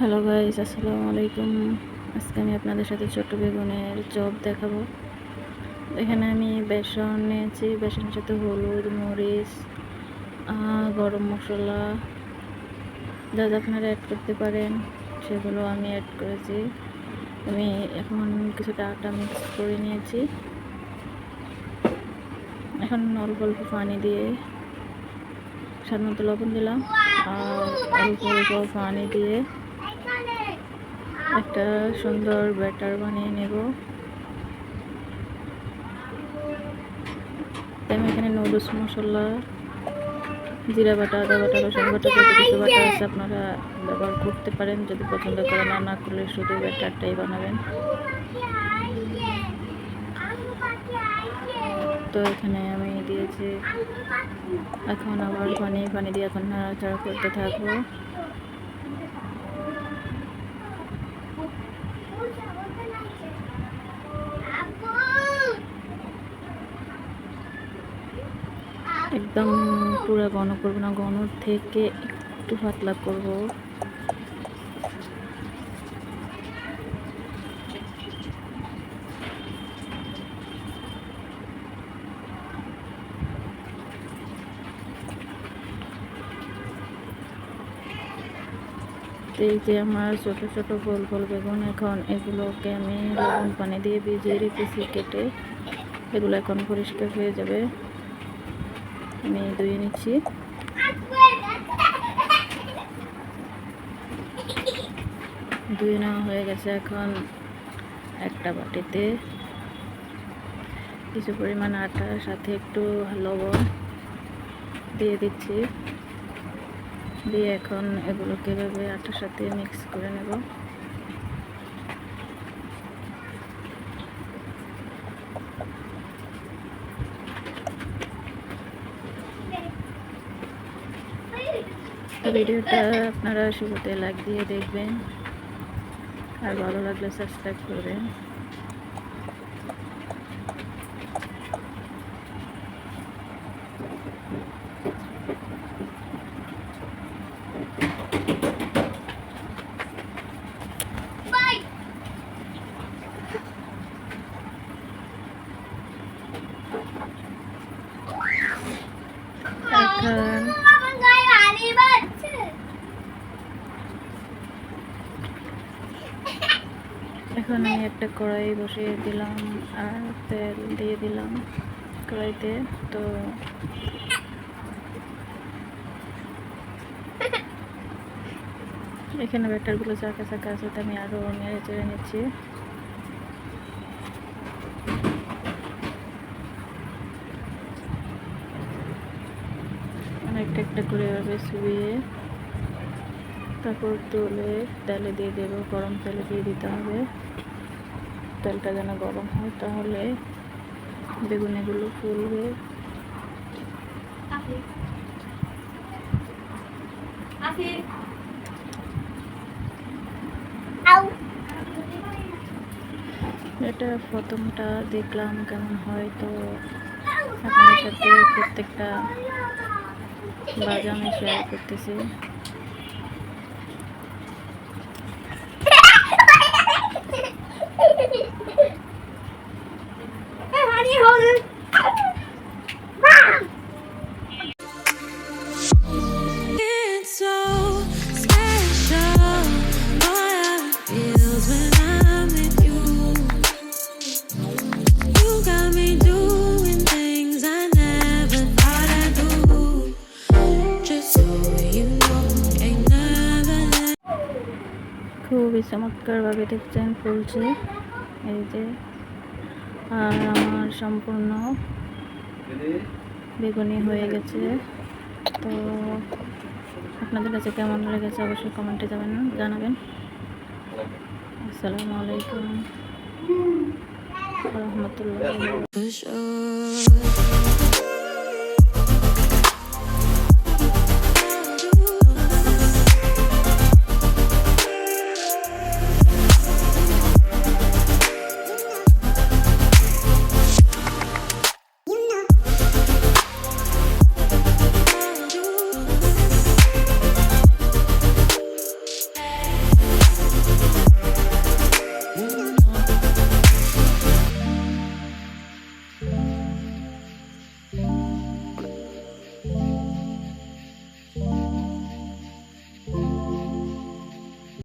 Hello guys, আসসালামু আলাইকুম। আজকে আমি আপনাদের সাথে ছোট বেগুনের চপ দেখাবো। এখানে আমি বেসন নিয়েছি। বেসনের সাথে হলুদ, মরিচ গরম মশলা যা যা আপনারা অ্যাড করতে পারেন, সেগুলো আমি অ্যাড করেছি। আমি এখন কিছুটা আটা মিক্স করে নিয়েছি। এখন অল্প অল্প পানি দিয়ে মতো লবণ দিলাম। আর অল্প অল্প পানি দিয়ে একটা সুন্দর ব্যাটার বানিয়ে নেব। আমি এখানে নুডলস, মশলা, জিরা বাটা, আদা বাটা, রসুন বাটা যত কিছু বাটা আছে, আপনারা ব্যবহার করতে পারেন, যদি পছন্দ করেন আর না করলে শুধু ব্যাটারটাই বানাবেন। তো এখানে আমি দিয়েছি। এখন আবার পানি পানি দিয়ে এখন নাড়াচাড়া করতে থাকব। একদম পুরো ঘন করব না, ঘন থেকে একটু পাতলা করব। এই যে আমার ছোট ছোট গোল গোল বেগুন এখন এগুলোকে আমি লবণ পানি দিয়ে ভিজিয়ে রেখেছি কেটে, এগুলো এখন পরিষ্কার হয়ে যাবে। আমি ধুয়ে নিচ্ছি। ধুয়ে নেওয়া হয়ে গেছে এখন একটা বাটিতে। কিছু পরিমাণ আটার সাথে একটু লবণ দিয়ে দিচ্ছি। দিয়ে এখন এগুলোকে এভাবে আটার সাথে মিক্স করে নেব। ভিডিওটা আপনারা শুরুতে লাইক দিয়ে দেখবেন। আর ভালো লাগলে সাবস্ক্রাইব করবেন। এখন আমি একটা কড়াই বসিয়ে দিলাম আর তেল দিয়ে দিলাম কড়াইতে, তো এখানে ব্যাটারগুলো চাকা চাকা আছে আমি আরও নেড়ে চেড়ে নিচ্ছি। একটা একটা করে এভাবে শুয়ে তারপর তুলে তেলে দিয়ে দেবো গরম তেলে দিয়ে দিতে হবে। তেলটা যেন গরম হয় তাহলে বেগুনিগুলো ফুলবে। এটা প্রথমটা দেখলাম কেমন হয় তো। আপনাদের সাথে প্রত্যেকটা বাজা আমি শেয়ার করতেছি। খুবই চমৎকারভাবে দেখছেন ফুলছে এই যে, আর আমার সম্পূর্ণ বেগুনি হয়ে গেছে। তো আপনাদের কাছে কেমন লেগেছে অবশ্যই কমেন্টে যাবেন জানাবেন। আসসালামু আলাইকুম। রহমতুল্লাহ.